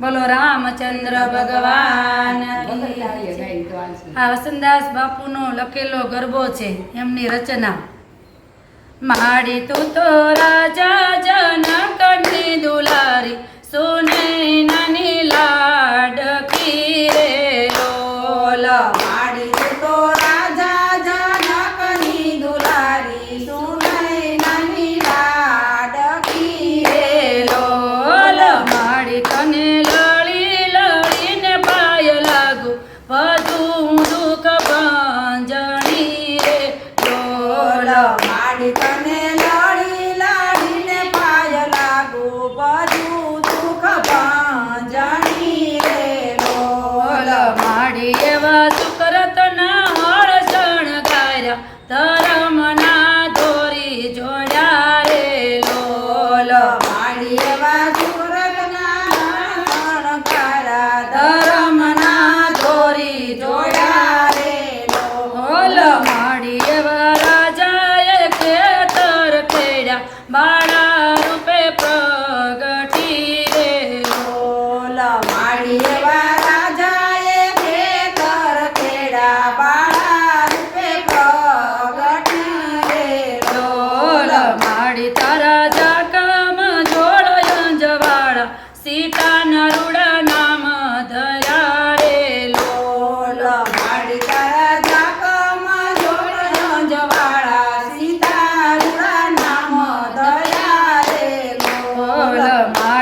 બોલો રામચંદ્ર ભગવાન. આ વસંતદાસ બાપુનો લખેલો ગરબો છે, એમની રચના. માડી તું તો રાજા જનકની દુલારી સોને નાની લા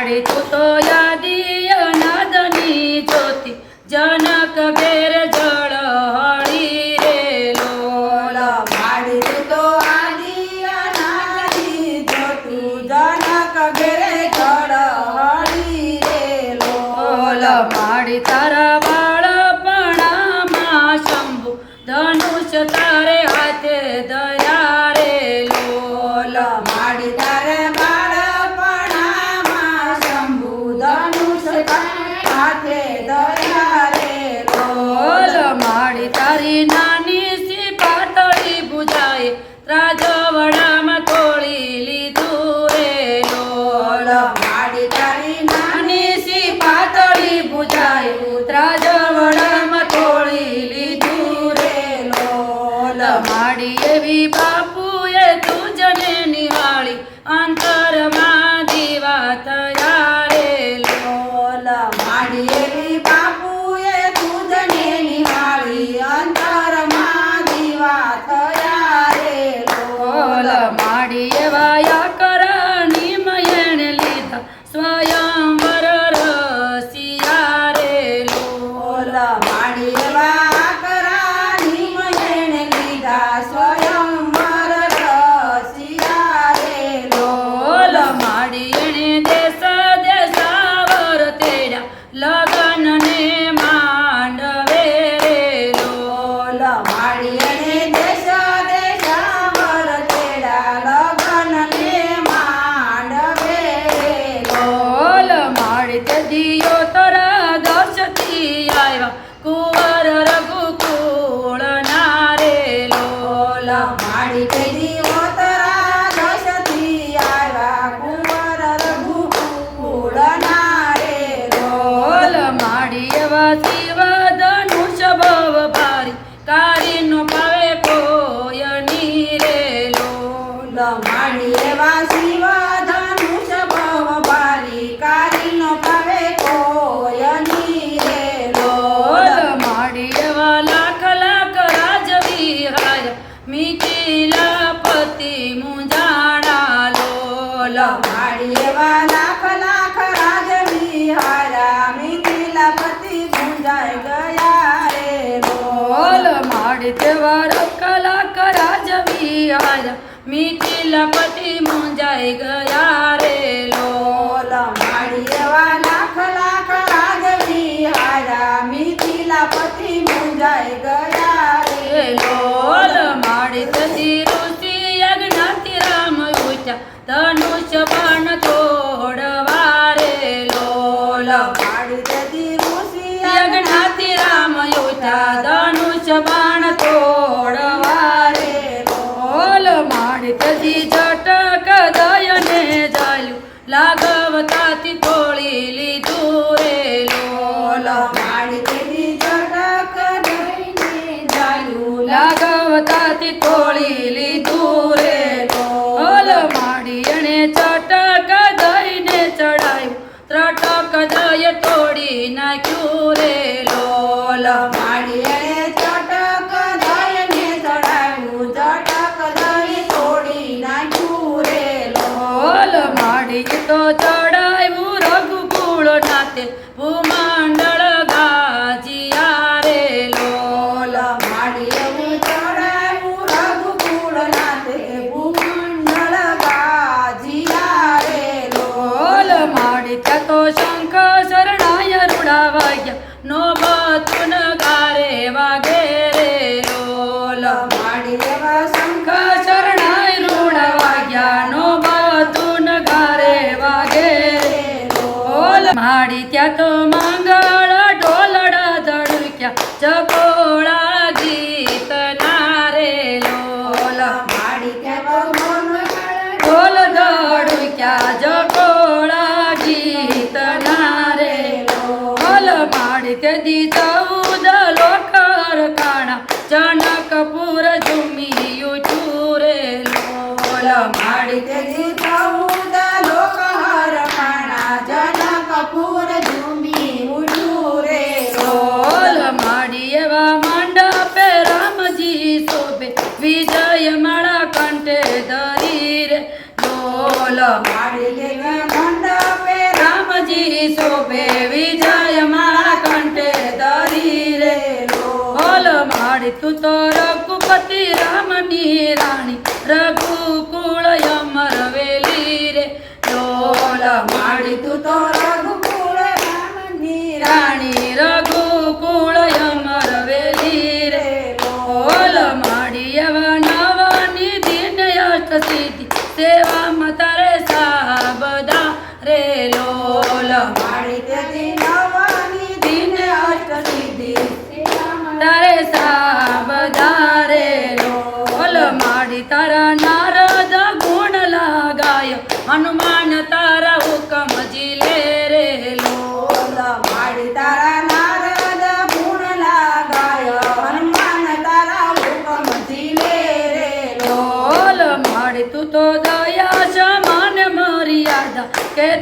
started તહેવાર કલા કરા જમી આયા મીઠી લપટી મુંજાઈ ગયા રે લોલા માળીએ વાલા કલા કરા જમી આયા મીઠી લપટી મુંજાઈ ગયા રે લોલ માળી તજી ઋષિ યજ્ઞાતિ રામ ઉચા ધનુષ બાણ તોડવા રે લોલ માળી તજી लागावता ती तोळीली ધડક્યા તો મંગળ ઢોલડા ધડક્યા ચકોળા ગીત નારે લોલ ઢોલ ધડક્યા જકોળા ગીત નારે લોલ માડી તે દીતા ચાલો રામજી શોભે વિજય મારા કંઠે ધરી રે બોલો મારી તું તો રઘુપતિ રામની રાણી રઘુ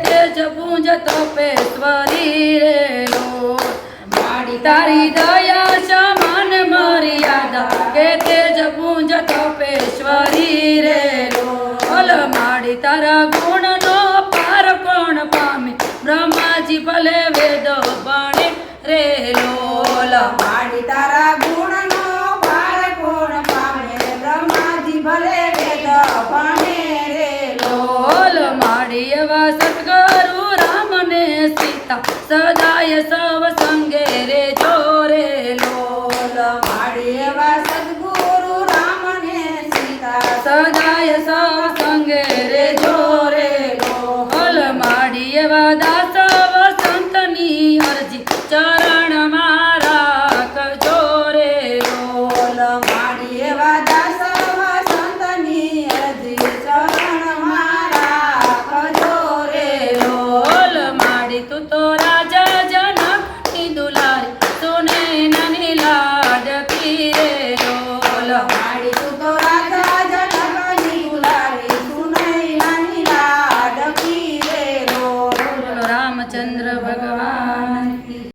તે જપું જ તપેશ્વરી રે માડી તારી દયા સમાન મર્યાદા કે તે જપું જ તપેશ્વરી રે ઓલ માડી તારા ગુણનો પાર કોણ પામે, બ્રહ્માજી ભલે વેદ ભણે રે લોલ માડી તારા મારી એવા સદગુરુ રામને સીતા સદાય સવ સંગે રે જોરે લોલ. મારી એવા સદગુરુ રામને સીતા સદાય સવ સંગે રે જોરે લોલ. મારી એવા tutora.